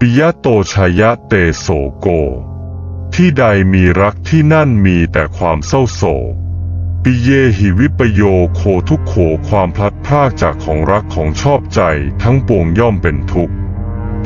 ปิยะโตชยะเตโสโก ที่ใดมีรักที่นั่นมีแต่ความเศร้าโศก ปิเยหิวิปโยโคทุกโขความพลัดพรากจากของรักของชอบใจทั้งปวงย่อมเป็นทุกข์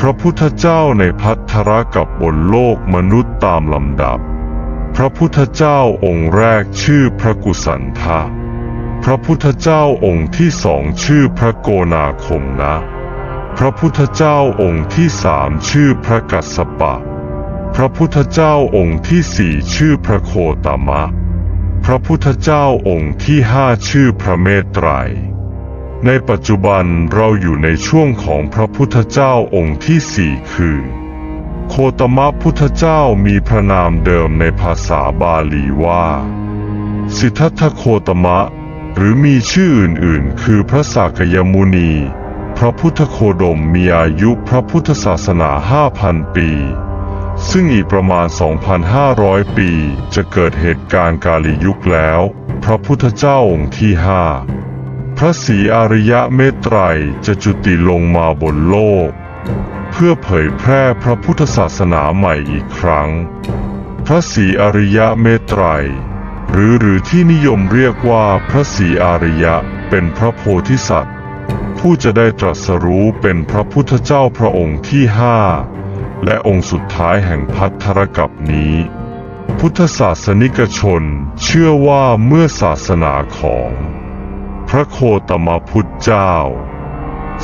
พระพุทธเจ้าในพัทธรกับบนโลกมนุษย์ตามลำดับ พระพุทธเจ้าองค์แรกชื่อพระกุสันทะพระพุทธเจ้าองค์ที่สองชื่อพระโกนาคมนะ พระพุทธเจ้าองค์ที่สามชื่อพระกัสสปะ พระพุทธเจ้าองค์ที่สี่ชื่อพระโคตมะ พระพุทธเจ้าองค์ที่ห้าชื่อพระเมตไตร ในปัจจุบันเราอยู่ในช่วงของพระพุทธเจ้าองค์ที่สี่คือ โคตมะพุทธเจ้ามีพระนามเดิมในภาษาบาลีว่า สิทธัตถโคตมะ หรือมีชื่ออื่นๆ คือพระสากยมุนี พระพุทธโคดมมีอายุพระพุทธศาสนา 5,000 ปี ซึ่งอีกประมาณ 2,500 ปีจะเกิดเหตุการณ์กาลียุคแล้ว พระพุทธเจ้าองค์ที่ห้าพระศรีอริยะเมตไตรจะจุติลงมาบนโลก เพื่อเผยแพร่พระพุทธศาสนาใหม่อีกครั้ง พระศรีอริยะเมตไตรหรือหรือที่นิยมเรียกว่าพระศรีอริยะเป็นพระโพธิสัตว์ ผู้จะได้ตรัสรู้เป็นพระพุทธเจ้าพระองค์ที่ห้าและองค์สุดท้ายแห่งพัทธรกับนี้ พุทธศาสนิกชนเชื่อว่าเมื่อศาสนาของ พระโคตมพุทธเจ้า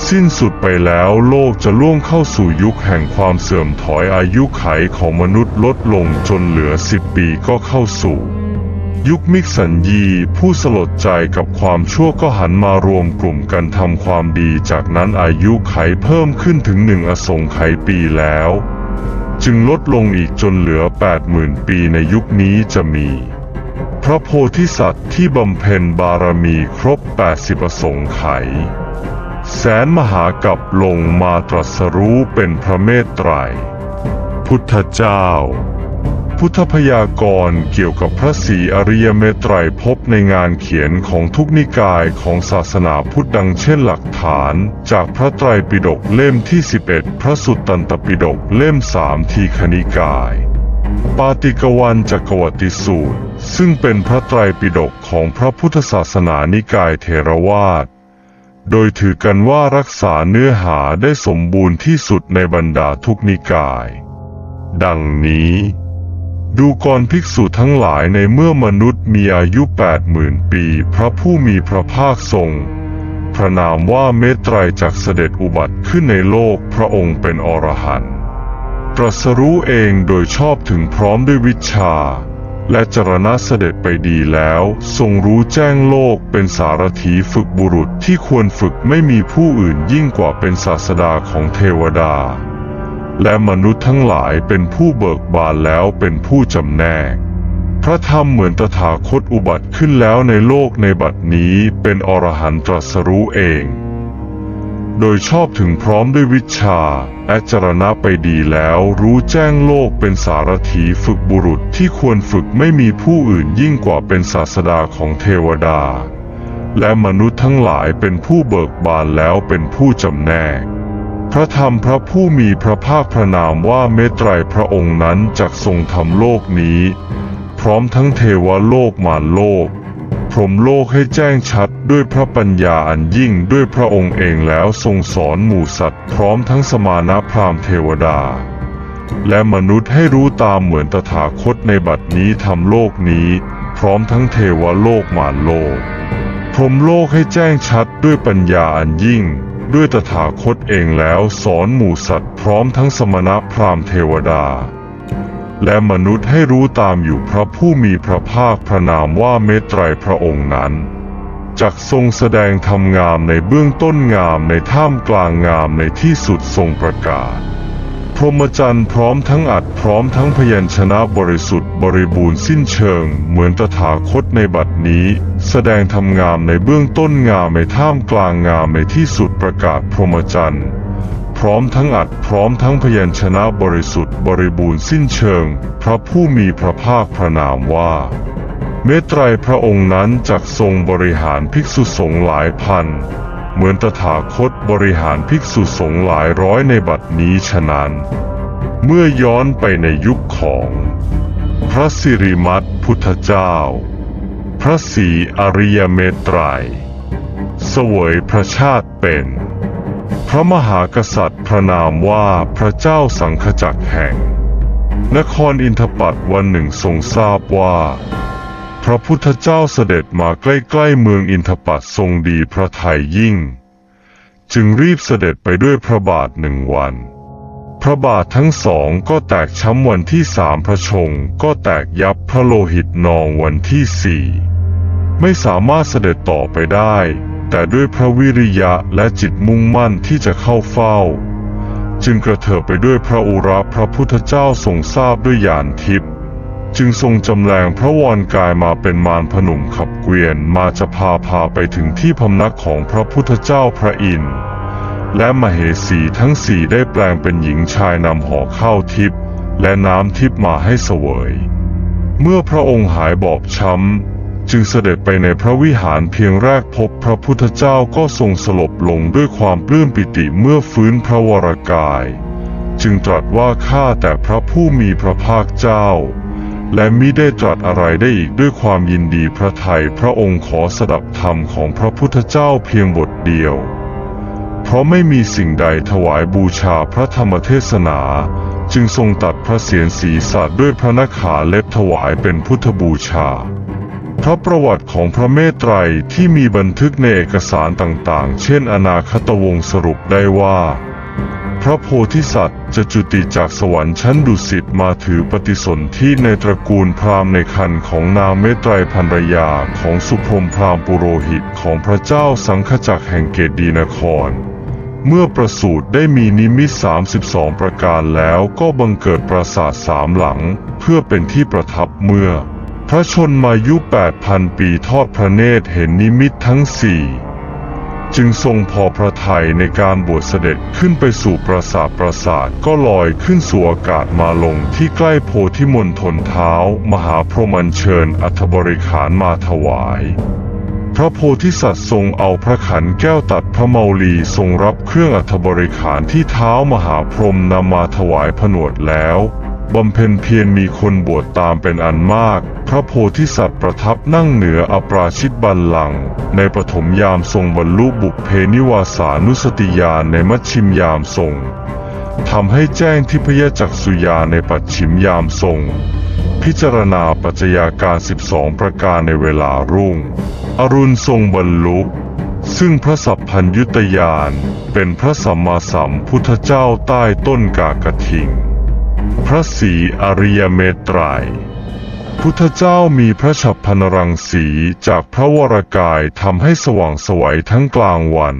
สิ้นสุดไปแล้วโลกจะล่วงเข้าสู่ยุคแห่งความเสื่อมถอยอายุไขของมนุษย์ลดลงจนเหลือสิบปีก็เข้าสู่ ยุคมิกสัญญีผู้สลดใจกับความชั่วก็หันมารวมกลุ่มกันทำความดี จากนั้นอายุไขเพิ่มขึ้นถึงหนึ่งอสงไขยปีแล้ว จึงลดลงอีกจนเหลือ 80,000 ปีในยุคนี้จะมี พระโพธิสัตว์ที่บำเพ็ญบารมีครบ 80 อสงไขยแสนมหากับลงมาตรัสรู้เป็นพระเมตไตรพุทธเจ้า พุทธพยากรณ์เกี่ยวกับพระศรีอริยเมตไตรพบในงานเขียนของทุกนิกายของศาสนาพุทธดังเช่นหลักฐาน จากพระไตรปิฎกเล่มที่ 11 พระสุตตันตปิฎกเล่มสามทีคณิกาย ปาติกวันจักรวติสูตร ซึ่งเป็นพระไตรปิฎกของพระพุทธศาสนานิกายเทรวาสโดยถือกันว่ารักษาเนื้อหาได้สมบูรณ์ที่สุดในบรรดาทุกนิกาย ดังนี้ ดูกรภิกษุทั้งหลายในเมื่อมนุษย์มีอายุแปดหมื่นปี พระผู้มีพระภาคทรง พระนามว่าเมตไตรจากเสด็จอุบัติขึ้นในโลกพระองค์เป็นอรหันต์ตรัสรู้เองโดยชอบถึงพร้อมด้วยวิชา และจรณะเสด็จไปดีแล้ว ทรงรู้แจ้งโลกเป็นสารถีฝึกบุรุษที่ควรฝึกไม่มีผู้อื่นยิ่งกว่าเป็นศาสดาของเทวดา และมนุษย์ทั้งหลายเป็นผู้เบิกบานแล้วเป็นผู้จำแนก พระธรรมเหมือนตถาคตอุบัติขึ้นแล้วในโลกในบัดนี้เป็นอรหันตรัสรู้เอง โดยชอบถึงพร้อมด้วยวิชาและจรณะไปดีแล้วรู้แจ้งโลกเป็นสารถีฝึกบุรุษที่ควรฝึกไม่มีผู้อื่นยิ่งกว่าเป็นศาสดาของเทวดา และมนุษย์ทั้งหลายเป็นผู้เบิกบานแล้วเป็นผู้จำแนก ระธรรมพระผู้มีพระภาคพระนามว่าเมตไตรพระองค์นั้นจักทรงทำโลกนี้ พร้อมทั้งเทวโลกมารโลก พรหมโลกให้แจ้งชัดด้วยพระปัญญาอันยิ่งด้วยพระองค์เองแล้วทรงสอนหมู่สัตว์ พร้อมทั้งสมาณพราหมณ์เทวดา และมนุษย์ให้รู้ตามเหมือนตถาคตในบัดนี้ทำโลกนี้ พร้อมทั้งเทวโลกมารโลก พรหมโลกให้แจ้งชัดด้วยปัญญาอันยิ่ง ด้วยตถาคตเองแล้วสอนหมู่สัตว์พร้อมทั้งสมณพราหมณ์เทวดา และมนุษย์ให้รู้ตามอยู่พระผู้มีพระภาคพระนามว่าเมตไตรพระองค์นั้นจักทรงแสดงธรรมงามในเบื้องต้นงามในท่ามกลางงามในที่สุดทรงประกาศ พรหมจรรย์พร้อมทั้งอัดพร้อมทั้งพยัญชนะบริสุทธิ์บริบูรณ์สิ้นเชิง เหมือนตถาคตในบัดนี้ แสดงธรรมงามในเบื้องต้นงามในท่ามกลางงามในที่สุดประกาศพรหมจรรย์พร้อมทั้งอัดพร้อมทั้งพยัญชนะบริสุทธิ์บริบูรณ์สิ้นเชิง พระผู้มีพระภาคพระนามว่า เมตไตรพระองค์นั้นจักทรงบริหารภิกษุสงฆ์หลายพัน เหมือนตถาคตบริหารภิกษุสงฆ์หลายร้อยในบัดนี้ฉะนั้น เมื่อย้อนไปในยุคของ พระสิริมัตพุทธเจ้า พระศรีอริยเมตไตรยเสวยพระชาติเป็น พระมหากษัตริย์พระนามว่าพระเจ้าสังฆจักรแห่ง นครอินทปัตวันหนึ่งทรงทราบว่า พระพุทธเจ้าเสด็จมาใกล้ๆเมืองอินทปัตทรงดีพระทัยยิ่ง จึงรีบเสด็จไปด้วยพระบาทหนึ่งวัน พระบาททั้งสองก็แตกช้ำวันที่สามพระชงก็แตกยับพระโลหิตนองวันที่สี่ไม่สามารถเสด็จต่อไปได้ แต่ด้วยพระวิริยะและจิตมุ่งมั่นที่จะเข้าเฝ้า จึงกระเถิบไปด้วยพระอุระพระพุทธเจ้าทรงทราบด้วยญาณทิพย์ จึงทรงจำแรงพระวรกายมาเป็นมารผนุ่มขับเกวียนมาจะพาพาไปถึงที่พำนักของพระพุทธเจ้าพระอินทร์และมเหสีทั้งสี่ได้แปลงเป็นหญิงชายนำห่อข้าวทิพย์และน้ำทิพย์มาให้เสวย เมื่อพระองค์หายบอบช้ำ จึงเสด็จไปในพระวิหารเพียงแรกพบพระพุทธเจ้าก็ทรงสลบลงด้วยความปลื้มปิติเมื่อฟื้นพระวรกาย จึงตรัสว่าข้าแต่พระผู้มีพระภาคเจ้า และมิได้ตรัสอะไรได้อีกด้วยความยินดีพระทัยพระองค์ขอสดับธรรมของพระพุทธเจ้าเพียงบทเดียว เพราะไม่มีสิ่งใดถวายบูชาพระธรรมเทศนา จึงทรงตัดพระเศียรศีรษะด้วยพระนขาเล็บถวายเป็นพุทธบูชา พระประวัติของพระเมตไตรที่มีบันทึกในเอกสารต่างๆ เช่นอนาคตวงศ์สรุปได้ว่า พระโพธิสัตว์จะจุติจากสวรรค์ชั้นดุสิตมาถือปฏิสนธิในตระกูลพราหมณ์ในคันของนางเมตไตรภรรยาของสุพรมพราหมณ์ปุโรหิตของพระเจ้าสังฆจักรแห่งเกตดีนคร เมื่อประสูติได้มีนิมิต 32 ประการแล้วก็บังเกิดปราสาทสามหลัง เพื่อเป็นที่ประทับเมื่อ พระชนมายุ 8,000 ปีทอดพระเนตรเห็นนิมิตทั้งสี่ จึงทรงพอพระทัยในการบวชเสด็จขึ้นไปสู่ปราสาทปราสาทก็ลอยขึ้นสู่อากาศมาลงที่ใกล้โพธิมณฑลเท้า มหาพรหมัญเชิญอัฐบริขารมาถวายพระโพธิสัตว์ทรงเอาพระขันแก้วตัดพระเมาลีทรงรับเครื่องอัฐบริขารที่เท้ามหาพรหมนำมาถวายผนวดแล้ว บำเพ็ญเพียรมีคนบวชตามเป็นอันมาก พระโพธิสัตว์ประทับนั่งเหนืออปราชิตบัลลังก์ในปฐมยามทรงบรรลุบุพเพนิวาสานุสติญาณในมัชชิมยามทรงทำให้แจ้งทิพยจักษุญาในปัจฉิมยามทรง พิจารณาปัจจัยาการ 12 ประการในเวลารุ่ง อรุณทรงบรรลุ ซึ่งพระสัพพัญยุตยานเป็นพระสัมมาสัมพุทธเจ้าใต้ต้นกากทิง พระศรีอริยเมตไตรยพุทธเจ้ามีพระฉับพนรังสีจากพระวรกายทำให้สว่างสวัยทั้งกลางวัน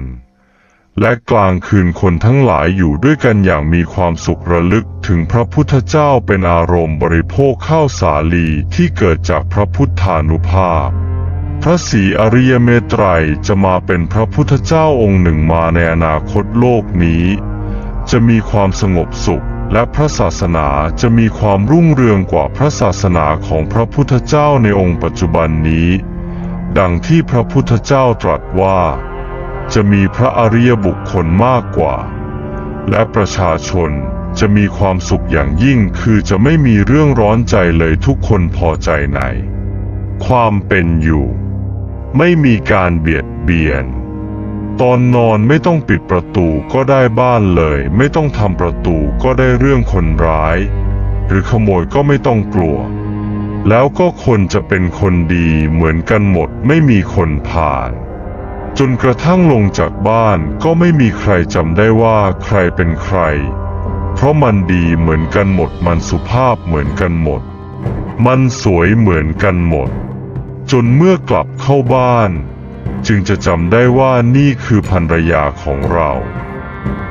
และกลางคืนคนทั้งหลายอยู่ด้วยกันอย่างมีความสุขระลึกถึงพระพุทธเจ้าเป็นอารมณ์บริโภคข้าวสาลีที่เกิดจากพระพุทธานุภาพ พระศรีอริยเมตไตรยจะมาเป็นพระพุทธเจ้าองค์หนึ่งมาในอนาคตโลกนี้ จะมีความสงบสุข และพระศาสนาจะมีความรุ่งเรืองกว่าพระศาสนาของพระพุทธเจ้าในองค์ปัจจุบันนี้ ดังที่พระพุทธเจ้าตรัสว่า จะมีพระอริยบุคคลมากกว่า และประชาชนจะมีความสุขอย่างยิ่งคือจะไม่มีเรื่องร้อนใจเลยทุกคนพอใจใน ความเป็นอยู่ ไม่มีการเบียดเบียน ตอนนอนไม่ต้องปิดประตูก็ได้บ้านเลย ไม่ต้องทำประตูก็ได้เรื่องคนร้าย หรือขโมยก็ไม่ต้องกลัว แล้วก็คนจะเป็นคนดีเหมือนกันหมดไม่มีคนผ่าน จนกระทั่งลงจากบ้านก็ไม่มีใครจำได้ว่าใครเป็นใคร เพราะมันดีเหมือนกันหมด มันสุภาพเหมือนกันหมด มันสวยเหมือนกันหมด จนเมื่อกลับเข้าบ้าน จึงจะจำได้ว่านี่คือภรรยาของเรา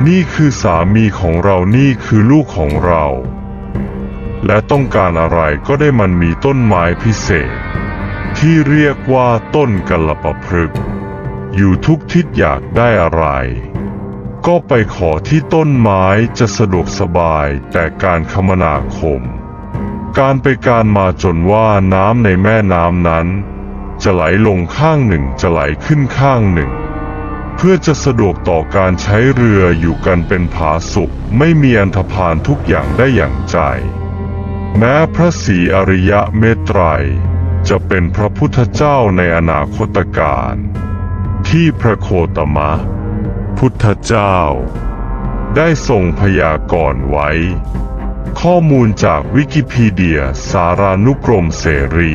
นี่คือสามีของเรานี่คือลูกของเรา และต้องการอะไรก็ได้มันมีต้นไม้พิเศษ ที่เรียกว่าต้นกัลปะพฤกษ์อยู่ทุกทิศอยากได้อะไร ก็ไปขอที่ต้นไม้จะสะดวกสบายแต่การคมนาคม การไปการมาจนว่าน้ำในแม่น้ำนั้น จะไหลลงข้างหนึ่งจะไหลขึ้นข้างหนึ่ง เพื่อจะสะดวกต่อการใช้เรืออยู่กันเป็นผาสุกไม่มีอันธพาลทุกอย่างได้อย่างใจ แม้พระศรีอริยะเมตไตรยจะเป็นพระพุทธเจ้าในอนาคตการ ที่พระโคตมะ พุทธเจ้า ได้ทรงพยากรณ์ไว้ ข้อมูลจากวิกิพีเดียสารานุกรมเสรี